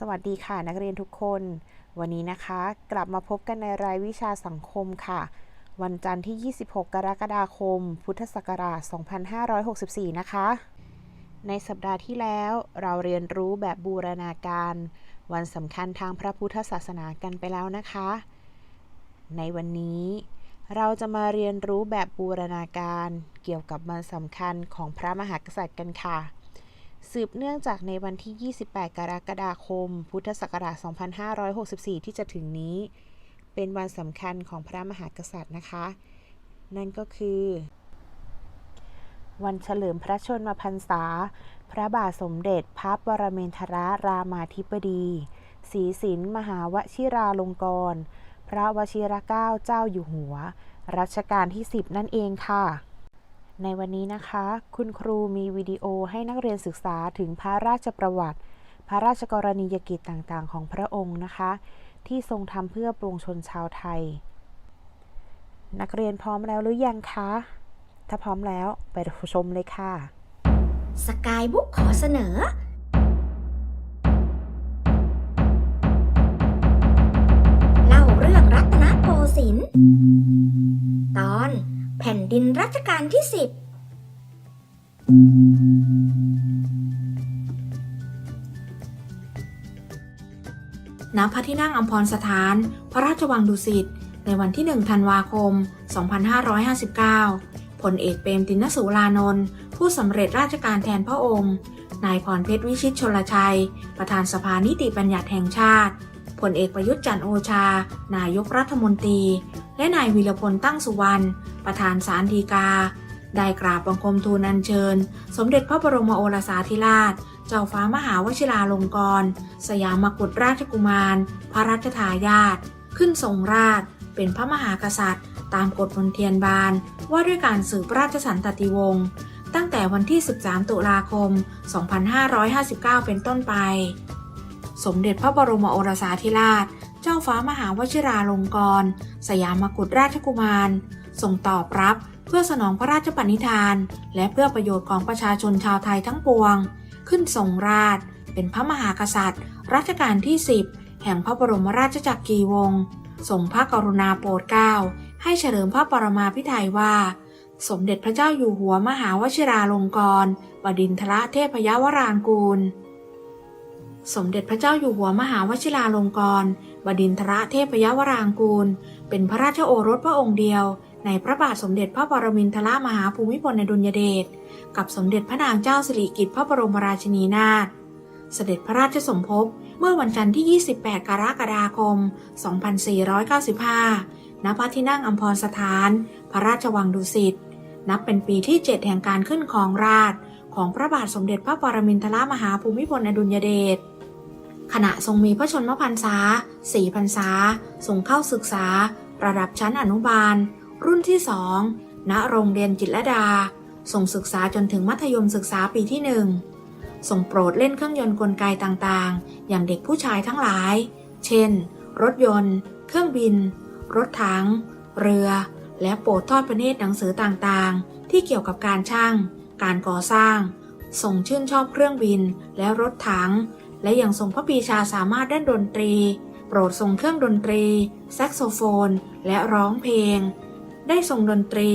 สวัสดีค่ะนักเรียนทุกคน วันนี้นะคะ กลับมาพบกันในรายวิชาสังคมค่ะ วันจันทร์ที่ 26 กรกฎาคม พุทธศักราช 2564 นะคะ ในสัปดาห์ที่แล้วเราเรียนรู้แบบบูรณาการ วันสำคัญทางพระพุทธศาสนากันไปแล้วนะคะ ในวันนี้เราจะมาเรียนรู้แบบบูรณาการเกี่ยวกับวันสำคัญของพระมหากษัตริย์กันค่ะ สืบเนื่องจากในวันที่ 28 กรกฎาคม พุทธศักราช 2564 ที่จะถึงนี้ เป็นวันสำคัญของพระมหากษัตริย์นะคะ นั่นก็คือ วันเฉลิมพระชนมพรรษา พระบาทสมเด็จพระปรเมนทรรามาธิบดี ศรีสินมหาวชิราลงกรณพระวชิรเกล้าเจ้าอยู่หัว รัชกาลที่ 10 นั่นเองค่ะ ในวันนี้นะคะ คุณครูมีวิดีโอให้นักเรียนศึกษาถึงพระราชประวัติ พระราชกรณียกิจต่างๆ ของพระองค์นะคะ ที่ทรงทำเพื่อปวงชนชาวไทย นักเรียนพร้อมแล้วหรือยังคะ ถ้าพร้อมแล้วไปชมเลยค่ะ สกายบุ๊กขอเสนอ เล่าเรื่องรัตนโกสินทร์ตอน ผ่นดินรัชกาลที่สิบณพระที่นั่งอัมพรสถาน พระราชวังดุสิต ในวันที่ 1 ธันวาคม 2559 ผลเอกเปรมตินสูรานนท์ผู้สำเร็จราชการแทนพระองค์ นายพรเพชรวิชิตชลชัย ประธานสภานิติบัญญัติแห่งชาติ ผลเอกประยุทธ์จันโอชา นายกรัฐมนตรี และนายวีรพลตั้งสุวรรณ ประธานศาลฎีกา ได้กราบบังคมทูลอัญเชิญ สมเด็จพระบรมโอรสาธิราช เจ้าฟ้ามหาวชิราลงกรณสยามกุฎราชกุมาร พระราชทายาท ขึ้นทรงราช เป็นพระมหากษัตริย์ ตามกฎมนเทียนบาน ว่าด้วยการสืบราชสันตติวงศ์ตั้งแต่วันที่ 13 ตุลาคม 2559 เป็นต้นไป สมเด็จพระบรมโอรสาธิราช เจ้าฟ้ามหาวชิราลงกรณสยามกุฎราชกุมาร ส่งตอบรับเพื่อสนองพระราชปณิธาน และเพื่อประโยชน์ของประชาชนชาวไทยทั้งปวง ขึ้นทรงราช เป็นพระมหากษัตริย์ รัชกาลที่ 10 แห่งพระบรมราชจักรีวงศ์ทรงพระกรุณาโปรดเกล้าให้เฉลิมพระปรมาภิไธยว่า สมเด็จพระเจ้าอยู่หัวมหาวชิราลงกรณบดินทรเทพยวรางกูล สมเด็จพระเจ้าอยู่หัวมหาวชิราลงกรณบดินทรเทพยวรางกูล เป็นพระราชโอรสพระองค์เดียว ในพระบาทสมเด็จพระปรมินทรมหาภูมิพลอดุลยเดชกับสมเด็จพระนางเจ้าสิริกิติ์พระบรมราชินีนาถเสด็จพระราชสมภพเมื่อวันจันทร์ที่ 28 กรกฎาคม 2495 ณ พระที่นั่งอัมพรสถาน พระราชวังดุสิต นับเป็นปีที่ 7 แห่งการขึ้นครองราช ของพระบาทสมเด็จพระปรมินทรมหาภูมิพลอดุลยเดช ขณะทรงมีพระชนมพรรษา4พรรษาทรงเข้าศึกษา ระดับชั้นอนุบาล รุ่นที่2ณโรงเรียนจิตรดาส่งศึกษาจนถึงมัธยมศึกษาปีที่หนึ่งส่งโปรดเล่นเครื่องยนต์กลไกต่างๆ อย่างเด็กผู้ชายทั้งหลาย เช่น รถยนต์ เครื่องบิน รถถัง เรือ และโปรดทอดประเนตรหนังสือต่างๆ ที่เกี่ยวกับการช่าง การก่อสร้าง ส่งชื่นชอบเครื่องบินและรถถัง และยังทรงพระปีชาสามารถด้านดนตรี โปรดทรงเครื่องดนตรี แซกโซโฟน และร้องเพลง ได้ทรงดนตรี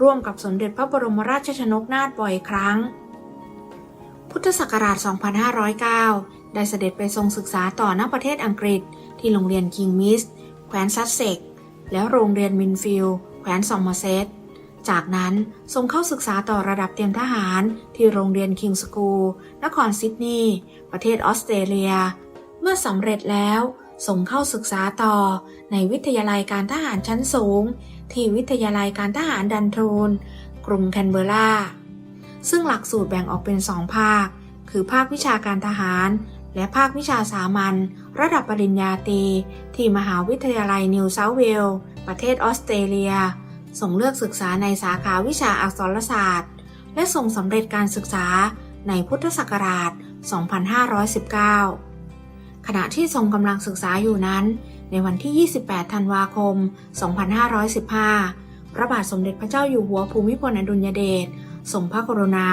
ร่วมกับสมเด็จพระบรมราชชนกนาถบ่อยครั้ง พุทธศักราช 2509 ได้เสด็จไปทรงศึกษาต่อณประเทศอังกฤษ ที่โรงเรียนคิงมิสแควนซัสเซ็ก และโรงเรียนมินฟิลด์แควนซอมเมอร์เซต จากนั้นทรงเข้าศึกษาต่อระดับเตรียมทหารที่โรงเรียนคิงสกูลนครซิดนีย์ประเทศออสเตรเลีย เมื่อสำเร็จแล้วส่งเข้าศึกษาต่อในวิทยาลัยการทหารชั้นสูง ที่วิทยาลัยการทหารดันโทนกรุงแคนเบอร์ราซึ่งหลักสูตรแบ่งออกเป็นสองภาค คือภาควิชาการทหาร และภาควิชาสามัญระดับปริญญาตรีที่มหาวิทยาลัยนิวเซาท์เวลส์ประเทศออสเตรเลีย ส่งเลือกศึกษาในสาขาวิชาอักษรศาสตร์ และส่งสำเร็จการศึกษาในพุทธศักราช 2519 ขณะที่ทรงกำลังศึกษาอยู่นั้น ในวันที่ 28 ธันวาคม 2515 พระบาทสมเด็จพระเจ้าอยู่หัวภูมิพลอดุลยเดชทรงพระกรุณา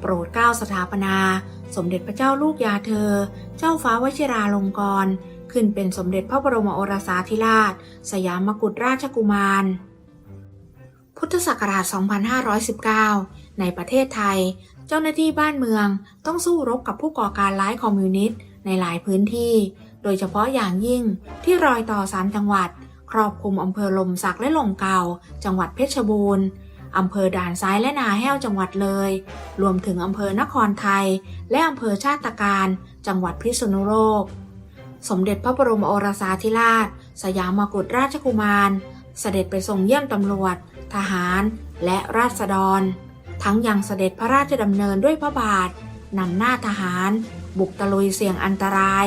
โปรดเกล้าสถาปนา สมเด็จพระเจ้าลูกยาเธอ เจ้าฟ้าวชิราลงกรณ์ขึ้นเป็นสมเด็จพระบรมโอรสาธิราช สยามกุฎราชกุมาร พุทธศักราช 2519 ในประเทศไทย เจ้าหน้าที่บ้านเมืองต้องสู้รบกับผู้ก่อการร้ายคอมมิวนิสต์ในหลายพื้นที่ โดยเฉพาะอย่างยิ่งที่รอยต่อสามจังหวัด ครอบคลุมอำเภอลมสักและลมเก่า จังหวัดเพชรบูรณ์อำเภอด่านซ้ายและนาแห้วจังหวัดเลย รวมถึงอำเภอนครไทย และอำเภอชาติการ จังหวัดพิษณุโลก สมเด็จพระบรมโอรสาธิราช สยามกุฎราชกุมาร เสด็จไปทรงเยี่ยมตำรวจ ทหารและราษฎร ทั้งยังเสด็จพระราชดำเนินด้วยพระบาทนำหน้าทหาร บุกตะลุยเสี่ยงอันตราย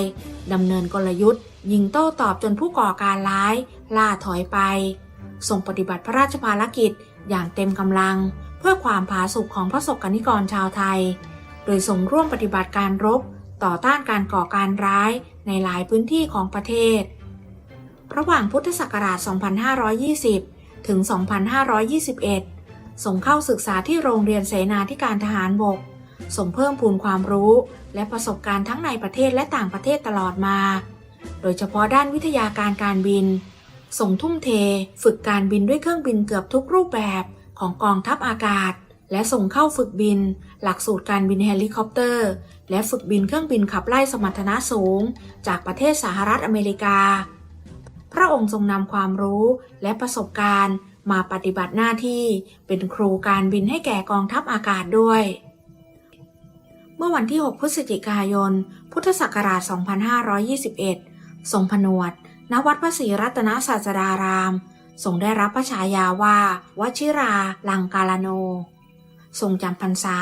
ดำเนินกลยุทธ์ ยิงโต้ตอบจนผู้ก่อการร้าย ล่าถอยไปทรงปฏิบัติพระราชภารกิจอย่างเต็มกำลัง เพื่อความผาสุกของพระศกนิกรชาวไทย โดยทรงร่วมปฏิบัติการรบ ต่อต้านการก่อการร้ายในหลายพื้นที่ของประเทศ ระหว่างพุทธศักราช 2520 ถึง 2521 ส่งเข้าศึกษาที่โรงเรียนเสนาธิการทหารบก ส่งเพิ่มพูนความรู้ และประสบการณ์ทั้งในประเทศและต่างประเทศตลอดมา โดยเฉพาะด้านวิทยาการการบิน ส่งทุ่มเท ฝึกการบินด้วยเครื่องบินเกือบทุกรูปแบบของกองทัพอากาศ และส่งเข้าฝึกบิน หลักสูตรการบินเฮลิคอปเตอร์ และฝึกบินเครื่องบินขับไล่สมรรถนะสูง จากประเทศสหรัฐอเมริกา พระองค์ทรงนำความรู้และประสบการณ์มาปฏิบัติหน้าที่เป็นครูการบินให้แก่กองทัพอากาศด้วย เมื่อวันที่ 6 พฤศจิกายน พุทธศักราช 2521 ทรงผนวด ณ วัดพระศรีรัตนศาสดาราม ทรงได้รับพระฉายาว่า วชิรา ลังกาลโน ทรงจำพรรษา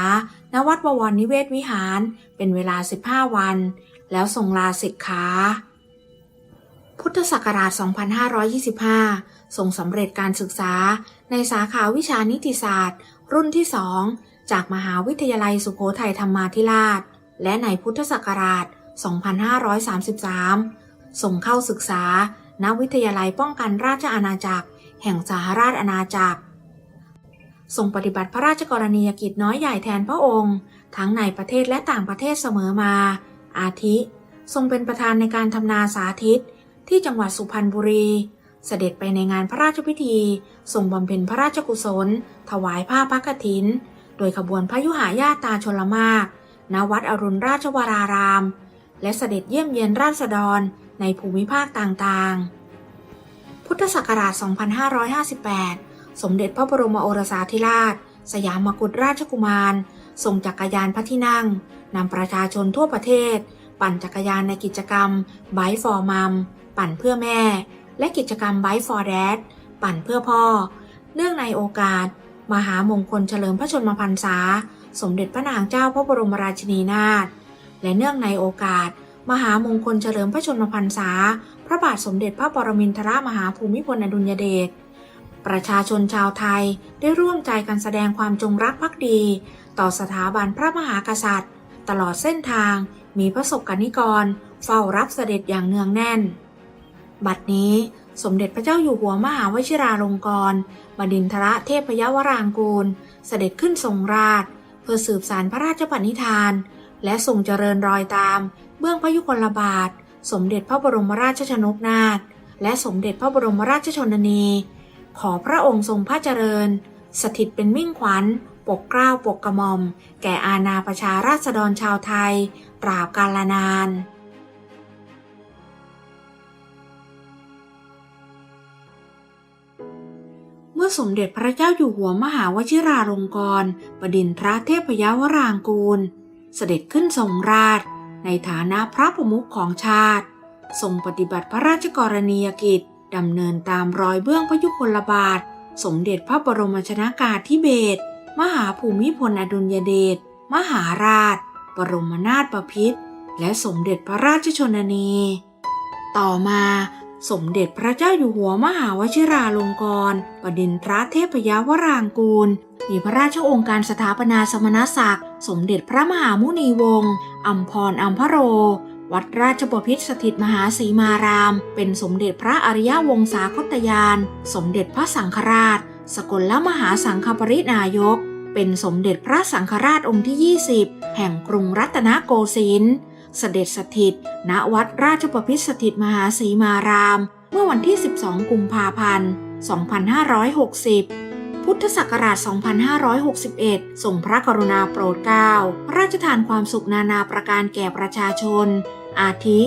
ณ วัดบวรนิเวศวิหาร เป็นเวลา 15 วัน แล้วทรงลาสิกขา พุทธศักราช 2525ทรงสำเร็จการศึกษาในสาขาวิชานิติศาสตร์ รุ่นที่2จากมหาวิทยาลัยสุโขทัยธรรมาธิราช และในพุทธศักราช 2533 ส่งเข้าศึกษาณวิทยาลัยป้องกันราชอาณาจักร แห่งสหราชอาณาจักรทรงปฏิบัติพระราชกรณียกิจน้อยใหญ่แทนพระองค์ ทั้งในประเทศและต่างประเทศเสมอมา อาทิ ทรงเป็นประธานในการทำนาสาธิต ที่จังหวัดสุพรรณบุรี เสด็จไปในงานพระราชพิธีทรงบำเพ็ญพระราชกุศล ถวายผ้าพระกฐิน โดยขบวนพระยุหายาตาชลมากณวัดอรุณราชวราราม และเสด็จเยี่ยมเยียนราษฎรในภูมิภาคต่างๆ พุทธศักราช 2558 สมเด็จพระบรมโอรสาธิราช สยามกุฎราชกุมารทรงจักรยานพระที่นั่งนำประชาชนทั่วประเทศ ปั่นจักรยานในกิจกรรม Bike for Mom ปั่นเพื่อแม่ และกิจกรรม Bike for Dad ปั่นเพื่อพ่อ เนื่องในโอกาส มหามงคลเฉลิมพระชนมพรรษา สมเด็จพระนางเจ้าพระบรมราชินีนาถและเนื่องในโอกาส มหามงคลเฉลิมพระชนมพรรษา พระบาทสมเด็จพระปรมินทรมหาภูมิพลอดุลยเดชประชาชนชาวไทยได้ร่วมใจกันแสดงความจงรักภักดี ต่อสถาบันพระมหากษัตริย์ ตลอดเส้นทางมีพระศกกนิกร เฝ้ารับเสด็จอย่างเนืองแน่น บัดนี้สมเด็จพระเจ้าอยู่หัวมหาวชิราลงกรณบดินทรเทพยวรางกูล เสด็จขึ้นทรงราชเพื่อสืบสารพระราชปณิธาน และทรงเจริญรอยตาม เบื้องพระยุคลบาท สมเด็จพระบรมราชชนกนาถและสมเด็จพระบรมราชชนนี ขอพระองค์ทรงพระเจริญ สถิตเป็นมิ่งขวัญ ปกเกล้าปกกระหม่อม แก่อาณาประชาราษฎรชาวไทย ตราบกาลนาน มื่อสมเด็จพระเจ้าอยู่หัวมหาวชิราลงกรณบดินทรเทพยวรางกูล เสด็จขึ้นทรงราช ในฐานะพระประมุขของชาติ ทรงปฏิบัติพระราชกรณียกิจดำเนินตามรอยเบื้องพระยุคลบาท สมเด็จพระบรมชนากาธิเบศรมหาภูมิพลอดุลยเดชมหาราช บรมนาถบพิตรและสมเด็จพระราชชนนี ต่อมา สมเด็จพระเจ้าอยู่หัวมหาวชิราลงกรณบดินทรเทพยวรางกูล มีพระราชองค์การสถาปนาสมณศักดิ์ สมเด็จพระมหามุนีวงศ์อัมพรอัมพโร วัดราชบพิตรสถิตมหาสีมาราม เป็นสมเด็จพระอริยวงศาคตยาน สมเด็จพระสังฆราช สกลละมหาสังฆปรินายก เป็นสมเด็จพระสังฆราชองค์ที่ 20 แห่งกรุงรัตนโกสินทร์ เสด็จสถิต ณวัดราชบพิตรสถิตมหาสีมาราม เมื่อวันที่ 12 กุมภาพันธ์ 2560 พุทธศักราช 2561 ทรงพระกรุณาโปรดเกล้าพระราชทานความสุขนานาประการแก่ประชาชน อาทิ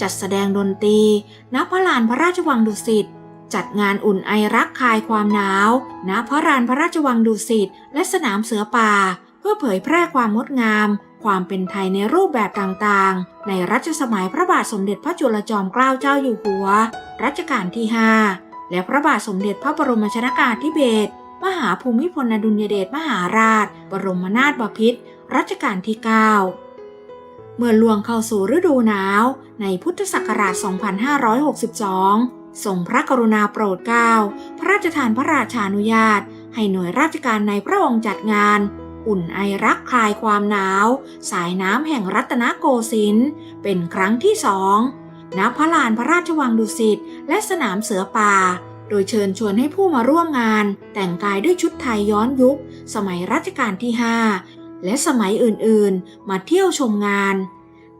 จัดแสดงดนตรี ณ พระลานพระราชวังดุสิตจัดงานอุ่นไอรักคลายความหนาว ณ พระลานพระราชวังดุสิต และสนามเสือป่า เพื่อเผยแพร่ความงดงาม ความเป็นไทยในรูปแบบต่างๆ ในรัชสมัยพระบาทสมเด็จพระจุลจอมเกล้าเจ้าอยู่หัว รัชกาลที่ 5 และพระบาทสมเด็จพระบรมชนากาธิเบศรมหาภูมิพลอดุลยเดชมหาราช บรมนาถบพิตรรัชกาลที่ 9 เมื่อล่วงเข้าสู่ฤดูหนาว ในพุทธศักราช 2562 ทรงพระกรุณาโปรดเกล้า พระราชทานพระราชานุญาต ให้หน่วยราชการในพระองค์จัดงาน อุ่นไอรักคลายความหนาว สายน้ำแห่งรัตนโกสินทร์เป็นครั้งที่สองณพระลานพระราชวังดุสิตและสนามเสือป่า โดยเชิญชวนให้ผู้มาร่วมงาน แต่งกายด้วยชุดไทยย้อนยุค สมัยรัชกาลที่ 5 และสมัยอื่นๆ มาเที่ยวชมงาน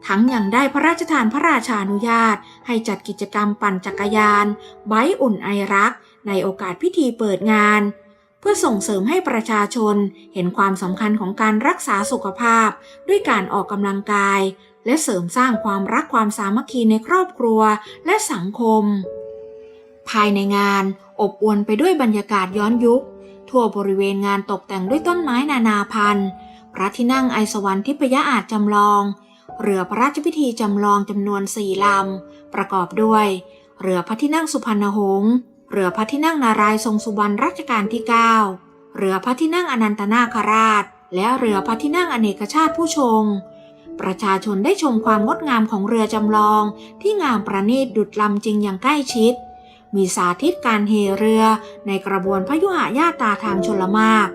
ทั้งยังได้พระราชทานพระราชานุญาต ให้จัดกิจกรรมปั่นจักรยาน ไบอุ่นไอรัก ในโอกาสพิธีเปิดงาน เพื่อส่งเสริมให้ประชาชนเห็นความสำคัญของการรักษาสุขภาพ ด้วยการออกกำลังกาย และเสริมสร้างความรักความสามัคคีในครอบครัวและสังคม ภายในงานอบอวลไปด้วยบรรยากาศย้อนยุค ทั่วบริเวณงานตกแต่งด้วยต้นไม้นานาพันธุ์ พระที่นั่งไอสวรรค์ทิพยอาจจำลอง เรือพระราชพิธีจำลองจำนวนสี่ลำ ประกอบด้วย เรือพระที่นั่งสุพรรณหงษ์ เรือพระที่นั่งนารายทรงสุวรรณรัชกาลที่ 9 เรือพระที่นั่งอนันตนาคราช และเรือพระที่นั่งอเนกชาติผู้ชง ประชาชนได้ชมความงดงามของเรือจำลอง ที่งามประณีตดุดลำจริงอย่างใกล้ชิด มีสาธิตการเฮเรือในกระบวนพยุหญาตาทางชลมาก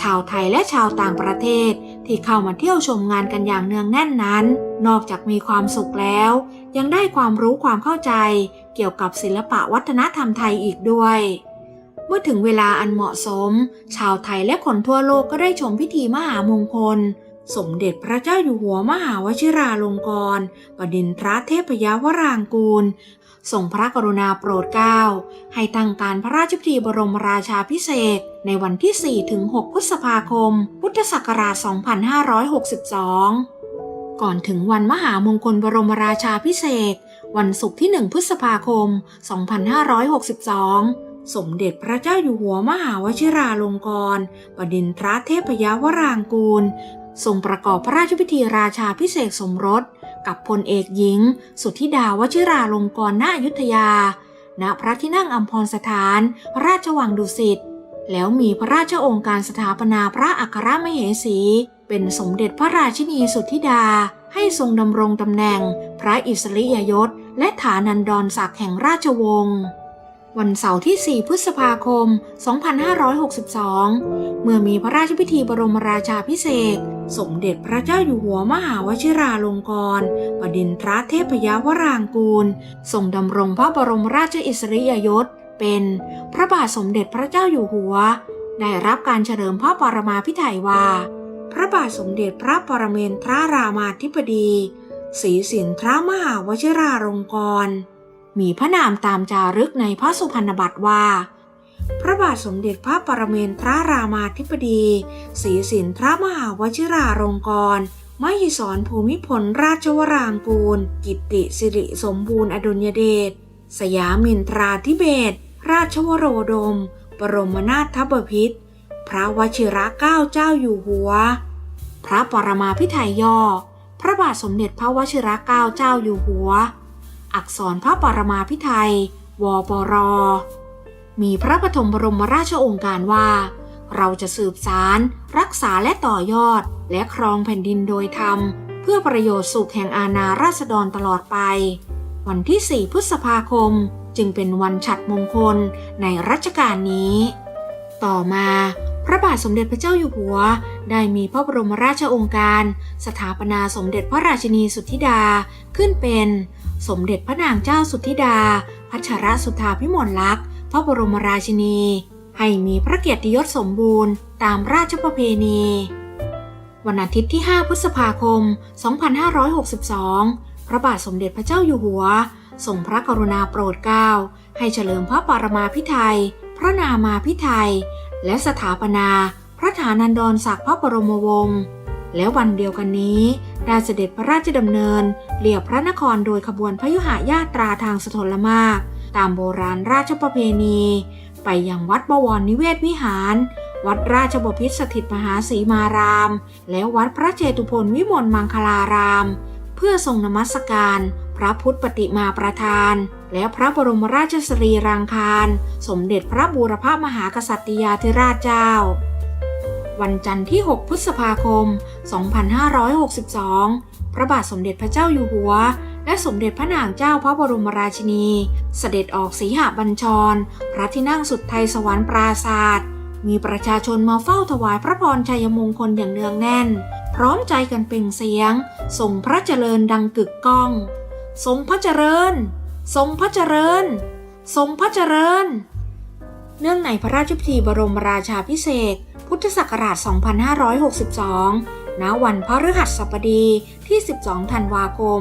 ชาวไทยและชาวต่างประเทศที่เข้ามาเที่ยวชมงานกันอย่างเนืองแน่นนั้น นอกจากมีความสุขแล้ว ยังได้ความรู้ความเข้าใจ เกี่ยวกับศิลปะวัฒนธรรมไทยอีกด้วย เมื่อถึงเวลาอันเหมาะสม ชาวไทยและคนทั่วโลกก็ได้ชมพิธีมหามงคล สมเด็จพระเจ้าอยู่หัวมหาวชิราลงกรณบดินทรเทพยวรางกูลทรงพระกรุณาโปรดเกล้าให้ตั้งการพระราชพิธีบรมราชาพิเศษในวันที่ 4 ถึง 6 พฤษภาคม พุทธศักราช 2562 ก่อนถึงวันมหามงคลบรมราชาพิเศษ วันศุกร์ที่ 1 พฤษภาคม 2562 สมเด็จพระเจ้าอยู่หัวมหาวชิราลงกรณบดินทรเทพยวรางกูล ทรงประกอบพระราชพิธีราชาพิเศษสมรส กับพลเอกหญิง สุทธิดาวชิราลงกรณณอยุธยา ณพระที่นั่งอัมพรสถานพระราชวังดุสิตแล้วมีพระราชองค์การสถาปนาพระอัครมเหสี เป็นสมเด็จพระราชินีสุทธิดา ให้ทรงดำรงตำแหน่ง พระอิสริยยศ และฐานันดรศักดิ์แห่งราชวงศ์วันเสาร์ที่ 4 พฤษภาคม 2562 เมื่อมีพระราชพิธีบรมราชาพิเศษ สมเด็จพระเจ้าอยู่หัวมหาวชิราลงกรณบดินทรเทพยวรางกูลทรงดำรงพระบรมราชอิสริยยศ เป็นพระบาทสมเด็จพระเจ้าอยู่หัว ได้รับการเฉลิมพระปรมาภิไธยว่า พระบาทสมเด็จพระปรเมนทรรามาธิบดีศรีสินทรมหาวชิราลงกรณมีพระนามตามจารึกในพระสุพรรณบัตรว่า พระบาทสมเด็จพระปรเมนทรรามาธิบดีศรีสินทรมหาวชิราลงกรณมหิสรภูมิพลราชวรางกูล กิตติสิริสมบูรณ์อดุลยเดช สยามินทราธิเบศราชวโรดมบรมนาถบพิตร พระวชิระเก้าเจ้าอยู่หัว พระปรมาภิไธยย่อ พระบาทสมเด็จพระวชิระเก้าเจ้าอยู่หัว อักษรพระปรมาภิไธยวปร มีพระปฐมบรมราชโองการว่า เราจะสืบสารรักษาและต่อยอด และครองแผ่นดินโดยธรรม เพื่อประโยชน์สุขแห่งอาณาราษฎรตลอดไป วันที่ 4 พฤษภาคมจึงเป็นวันฉัดมงคลในรัชกาลนี้ ต่อมา พระบาทสมเด็จพระเจ้าอยู่หัว ได้มีพระบรมราชองค์การ สถาปนาสมเด็จพระราชินีสุทธิดาขึ้นเป็น สมเด็จพระนางเจ้าสุทธิดา พัชรสุธาพิมลลักษณ์พระบรมราชินี ให้มีพระเกียรติยศสมบูรณ์ ตามราชประเพณี วันอาทิตย์ที่ 5 พฤษภาคม 2562 พระบาทสมเด็จพระเจ้าอยู่หัวทรงพระกรุณาโปรดเกล้าให้เฉลิมพระปรมาภิไธยพระนามาภิไธย และสถาปนาพระฐานันดรศักดิ์พระบรมวงศ์และวันเดียวกันนี้ได้เสด็จพระราชดำเนินเลียบพระนครโดยขบวนพยุหญาตราทางสถลมาก ตามโบราณราชประเพณี ไปยังวัดบวรนิเวศวิหาร วัดราชบพิตรสถิตมหาสีมาราม และวัดพระเจตุพนวิมลมังคลาราม เพื่อทรงนมัสการ พระพุทธปฏิมาประธาน และพระบรมราชสรีรังคาร สมเด็จพระบูรพมหากษัตริยาธิราชเจ้า วันจันทร์ที่ 6 พฤษภาคม 2562 พระบาทสมเด็จพระเจ้าอยู่หัว และสมเด็จพระนางเจ้าพระบรมราชินี เสด็จออกสีหบัญชร พระที่นั่งสุดไทยสวรรค์ปราศาสตร์มีประชาชนมาเฝ้าถวายพระพรชัยมงคลอย่างเนืองแน่น พร้อมใจกันเปล่งเสียง ส่งพระเจริญดังกึกก้อง ทรงพระเจริญ ทรงพระเจริญ ทรงพระเจริญ เนื่องในพระราชพิธีบรมราชาพิเศษ พุทธศักราช 2562 ณ วันพฤหัสบดีที่ 12 ธันวาคม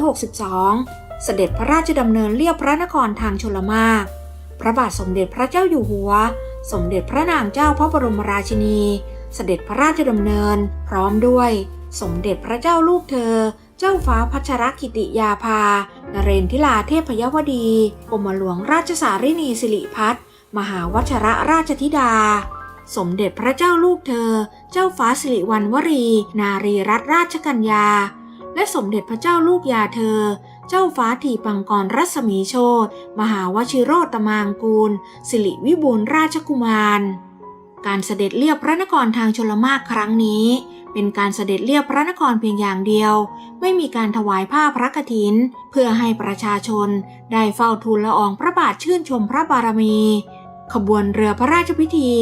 2562 เสด็จพระราชดำเนินเลียบพระนครทางชลมาก พระบาทสมเด็จพระเจ้าอยู่หัว สมเด็จพระนางเจ้าพระบรมราชินี เสด็จพระราชดำเนิน พร้อมด้วย สมเด็จพระเจ้าลูกเธอ เจ้าฟ้าพัชรกิติยาภา นเรนทิลาเทพยวดีกรมหลวงราชสารินีสิริพัฒน์มหาวชระราชธิดา สมเด็จพระเจ้าลูกเธอ เจ้าฟ้าสิริวัณวรี นารีรัตนราชกัญญา และสมเด็จพระเจ้าลูกยาเธอ เจ้าฟ้าถีปังกรรัศมีโชตมหาวชิโรตมางกูล สิริวิบูลราชกุมาร การเสด็จเลียบพระนครทางชลมากครั้งนี้ เป็นการเสด็จเลียบพระนครเพียงอย่างเดียว ไม่มีการถวายผ้าพระกฐิน เพื่อให้ประชาชน ได้เฝ้าทูลละอองพระบาทชื่นชมพระบารมี ขบวนเรือพระราชพิธี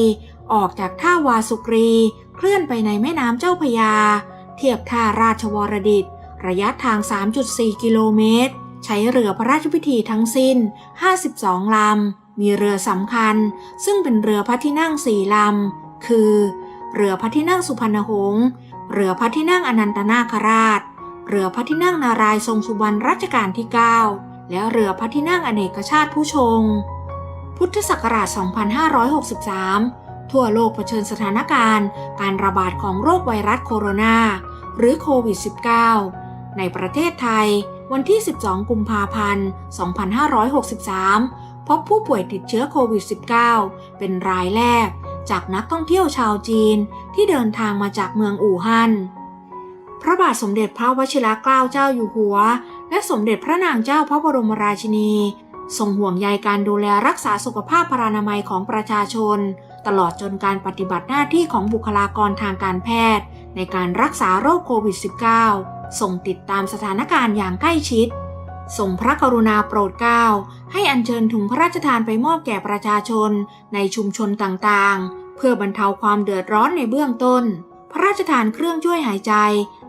ออกจากท่าวาสุกรี เคลื่อนไปในแม่น้ำเจ้าพยา เทียบท่าราชวรดิต ระยะทาง 3.4 กิโลเมตร ใช้เรือพระราชพิธีทั้งสิ้น 52 ลำ มีเรือสำคัญ ซึ่งเป็นเรือพระที่นั่งสี่ลำ คือ เรือพระที่นั่งสุพรรณหงษ์ เรือพระที่นั่งอนันตนาคราช เรือพระที่นั่งนารายทรงสุบรรณรัชกาลที่ 9 และเรือพระที่นั่งอเนกชาติผู้ชง พุทธศักราช 2563 ทั่วโลกเผชิญสถานการณ์ การระบาดของโรคไวรัสโคโรนา หรือโควิด -19 ในประเทศไทยวันที่ 12 กุมภาพันธ์ 2563 พบผู้ป่วยติดเชื้อโควิด -19 เป็นรายแรก จากนักท่องเที่ยวชาวจีนที่เดินทางมาจากเมืองอู่ฮั่น พระบาทสมเด็จพระวชิรเกล้าเจ้าอยู่หัว และสมเด็จพระนางเจ้าพระบรมราชินีทรงห่วงใยการดูแลรักษาสุขภาพพรานามัยของประชาชน ตลอดจนการปฏิบัติหน้าที่ของบุคลากรทางการแพทย์ ในการรักษาโรคโควิด -19 ส่งติดตามสถานการณ์อย่างใกล้ชิด ส่งพระกรุณาโปรดเกล้าให้อัญเชิญถุงพระราชทานไปมอบแก่ประชาชนในชุมชนต่างๆ เพื่อบรรเทาความเดือดร้อนในเบื้องต้น พระราชทานเครื่องช่วยหายใจ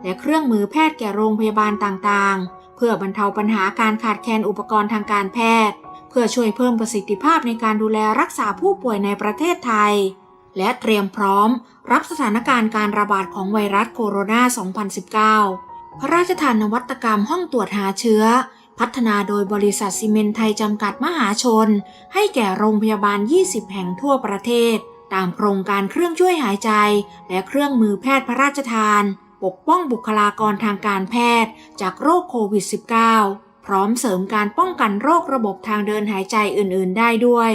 และเครื่องมือแพทย์แก่โรงพยาบาลต่างๆ เพื่อบรรเทาปัญหาการขาดแคลนอุปกรณ์ทางการแพทย์ เพื่อช่วยเพิ่มประสิทธิภาพในการดูแลรักษาผู้ป่วยในประเทศไทย และเตรียมพร้อม รับสถานการณ์การระบาดของไวรัสโคโรนา 2019 พระราชทานนวัตกรรมห้องตรวจหาเชื้อ พัฒนาโดยบริษัทซีเมนไทยจำกัดมหาชน ให้แก่โรงพยาบาล 20 แห่งทั่วประเทศ ตามโครงการเครื่องช่วยหายใจ และเครื่องมือแพทย์พระราชทาน ปกป้องบุคลากรทางการแพทย์ จากโรคโควิด -19 พร้อมเสริมการป้องกันโรคระบบทางเดินหายใจอื่น ๆ ได้ด้วย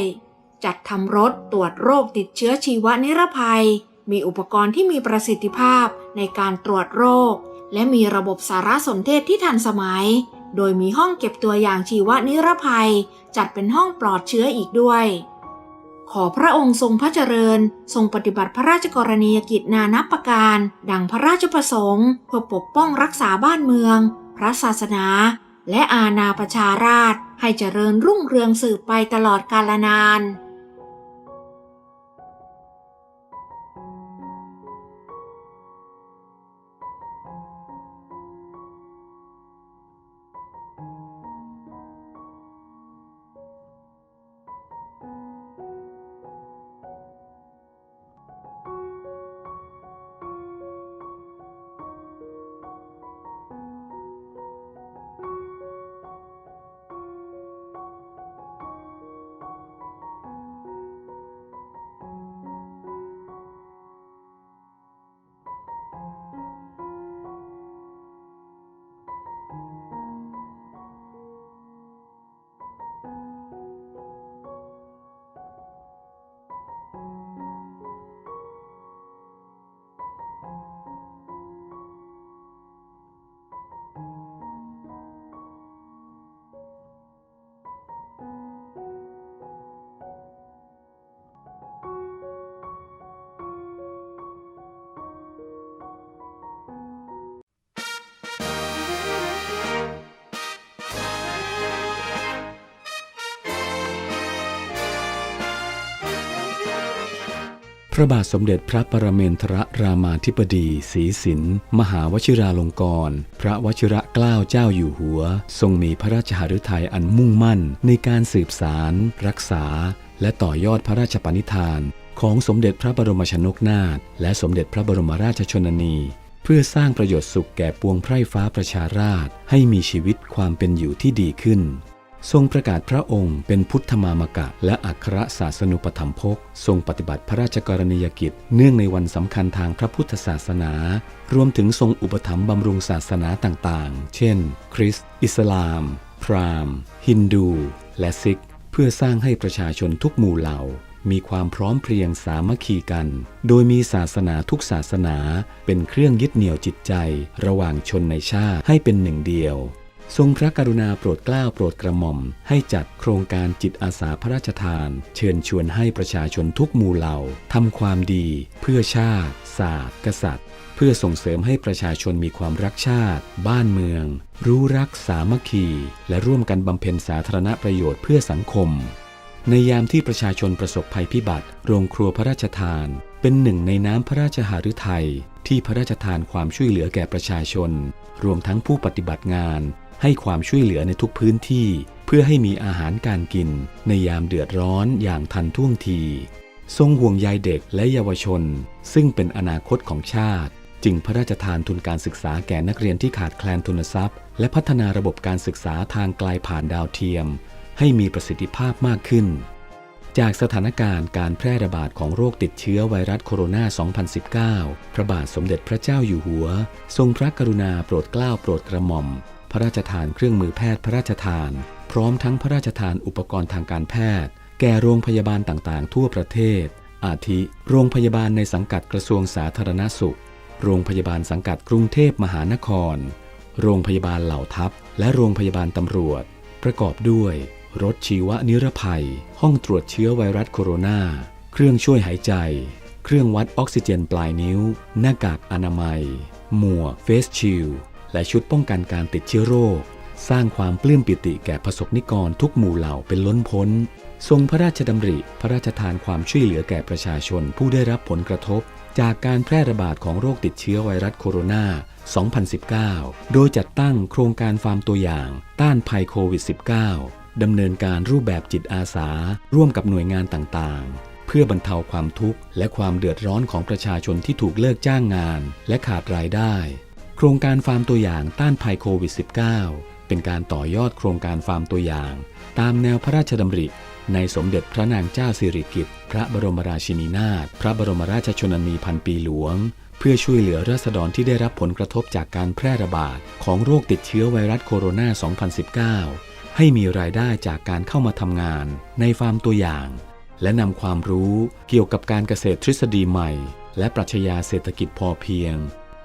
จัดทำรถตรวจโรคติดเชื้อชีวนิรภัย มีอุปกรณ์ที่มีประสิทธิภาพในการตรวจโรคและมีระบบสารสนเทศที่ทันสมัย โดยมีห้องเก็บตัวอย่างชีวนิรภัย จัดเป็นห้องปลอดเชื้ออีกด้วย ขอพระองค์ทรงพระเจริญ ทรงปฏิบัติพระราชกรณียกิจนานับประการ ดังพระราชประสงค์เพื่อปกป้องรักษาบ้านเมือง พระศาสนา และอาณาประชาราชให้เจริญรุ่งเรืองสืบไปตลอดกาลนาน พระบาทสมเด็จพระปรเมนทรรามาธิบดีศรีสินมหาวชิราลงกรณพระวชิระเกล้าเจ้าอยู่หัว ทรงมีพระราชหฤทัยอันมุ่งมั่น ในการสืบสาร รักษา และต่อยอดพระราชปณิธาน ของสมเด็จพระบรมชนกนาถและสมเด็จพระบรมราชชนนี เพื่อสร้างประโยชน์สุขแก่ปวงไพร่ฟ้าประชาราษฎรให้มีชีวิตความเป็นอยู่ที่ดีขึ้น ทรงประกาศพระองค์เป็นพุทธมามกะ และอัครศาสนุปถัมภกทรงปฏิบัติพระราชกรณียกิจ เนื่องในวันสำคัญทางพระพุทธศาสนา รวมถึงทรงอุปถัมภ์บำรุงศาสนาต่างๆ เช่น คริสต์อิสลาม พราหมณ์ ฮินดู และซิก เพื่อสร้างให้ประชาชนทุกหมู่เหล่า มีความพร้อมเพรียงสามัคคีกัน โดยมีศาสนาทุกศาสนาเป็นเครื่องยึดเหนี่ยวจิตใจ ระหว่างชนในชาติให้เป็นหนึ่งเดียว ทรงพระกรุณาโปรดเกล้าโปรดกระหม่อม ให้จัดโครงการจิตอาสาพระราชทาน เชิญชวนให้ประชาชนทุกหมู่เหล่าทำความดี เพื่อชาติ ศาสตร์ กษัตริย์ เพื่อส่งเสริมให้ประชาชนมีความรักชาติ บ้านเมือง รู้รักสามัคคี และร่วมกันบำเพ็ญสาธารณประโยชน์เพื่อสังคม ในยามที่ประชาชนประสบภัยพิบัติ โรงครัวพระราชทาน เป็นหนึ่งในน้ำพระราชหฤทัยที่พระราชทานความช่วยเหลือแก่ประชาชน รวมทั้งผู้ปฏิบัติงาน ให้ความช่วยเหลือในทุกพื้นที่ เพื่อให้มีอาหารการกิน ในยามเดือดร้อนอย่างทันท่วงที ทรงห่วงใยเด็กและเยาวชน ซึ่งเป็นอนาคตของชาติ จึงพระราชทานทุนการศึกษาแก่นักเรียนที่ขาดแคลนทุนทรัพย์ และพัฒนาระบบการศึกษาทางไกลผ่านดาวเทียม ให้มีประสิทธิภาพมากขึ้น จากสถานการณ์การแพร่ระบาดของโรคติดเชื้อไวรัสโคโรนา 2019 พระบาทสมเด็จพระเจ้าอยู่หัว ทรงพระกรุณาโปรดเกล้าโปรดกระหม่อม ระราชทานเครื่องมือแพทย์พระราชทาน พร้อมทั้งพระราชทานอุปกรณ์ทางการแพทย์ แก่โรงพยาบาลต่างๆ ทั่วประเทศ อาทิ โรงพยาบาลในสังกัดกระทรวงสาธารณสุข โรงพยาบาลสังกัดกรุงเทพมหานคร โรงพยาบาลเหล่าทัพ และโรงพยาบาลตำรวจ ประกอบด้วย รถชีวนิรภัย ห้องตรวจเชื้อไวรัสโคโรนา เครื่องช่วยหายใจ เครื่องวัดออกซิเจนปลายนิ้ว หน้ากากอนามัย หมวกเฟสชิล และชุดป้องกันการติดเชื้อโรค สร้างความปลื้มปิติแก่ประสบนิกรทุกหมู่เหล่าเป็นล้นพ้น ทรงพระราชดำริ พระราชทานความช่วยเหลือแก่ประชาชนผู้ได้รับผลกระทบ จากการแพร่ระบาดของโรคติดเชื้อไวรัสโคโรนา 2019 โดยจัดตั้งโครงการฟาร์มตัวอย่าง ต้านภัยโควิด -19 ดำเนินการรูปแบบจิตอาสา ร่วมกับหน่วยงานต่างๆ เพื่อบรรเทาความทุกข์และความเดือดร้อนของประชาชนที่ถูกเลิกจ้างงาน และขาดรายได้ โครงการฟาร์มตัวอย่างต้านภัยโควิด -19 เป็นการต่อยอดโครงการฟาร์มตัวอย่าง ตามแนวพระราชดำริ ในสมเด็จพระนางเจ้าสิริกิติ์พระบรมราชินีนาถพระบรมราชชนนีพันปีหลวง เพื่อช่วยเหลือราษฎรที่ได้รับผลกระทบจากการแพร่ระบาดของโรคติดเชื้อไวรัสโคโรนา 2019 ให้มีรายได้จากการเข้ามาทำงานในฟาร์มตัวอย่าง และนำความรู้เกี่ยวกับการเกษตรทฤษฎีใหม่ และปรัชญาเศรษฐกิจพอเพียง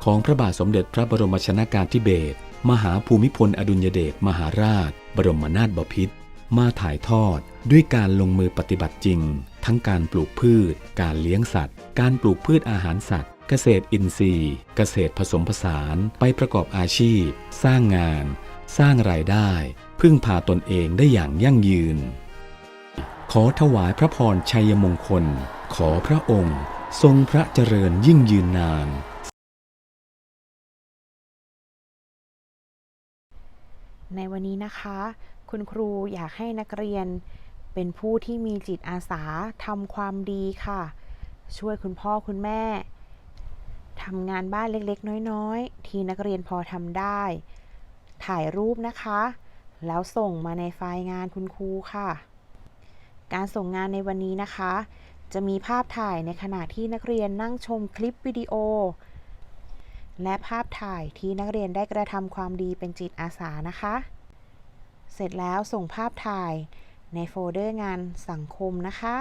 ของพระบาทสมเด็จพระบรมชนากาธิเบศรมหาภูมิพลอดุลยเดชมหาราช บรมนาถบพิตรมาถ่ายทอด ด้วยการลงมือปฏิบัติจริง ทั้งการปลูกพืช การเลี้ยงสัตว์ การปลูกพืชอาหารสัตว์ เกษตรอินทรีย์ เกษตรผสมผสานไปประกอบอาชีพ สร้างงาน สร้างรายได้ พึ่งพาตนเองได้อย่างยั่งยืน ขอถวายพระพรชัยมงคล ขอพระองค์ ทรงพระเจริญยิ่งยืนนาน ในวันนี้นะคะ คุณครูอยากให้นักเรียน เป็นผู้ที่มีจิตอาสาทำความดีค่ะ ช่วยคุณพ่อคุณแม่ทำงานบ้านเล็กๆ น้อยๆ ที่นักเรียนพอทำได้ ถ่ายรูปนะคะ แล้วส่งมาในไฟล์งานคุณครูค่ะ การส่งงานในวันนี้นะคะ จะมีภาพถ่ายในขณะที่นักเรียนนั่งชมคลิปวิดีโอ และภาพถ่ายที่นักเรียนได้กระทำความดีเป็นจิตอาสานะคะ เสร็จแล้วส่งภาพถ่ายในโฟลเดอร์งานสังคมนะคะ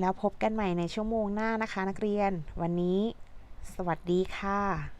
แล้วพบกันใหม่ในชั่วโมงหน้านะคะนักเรียน วันนี้ สวัสดีค่ะ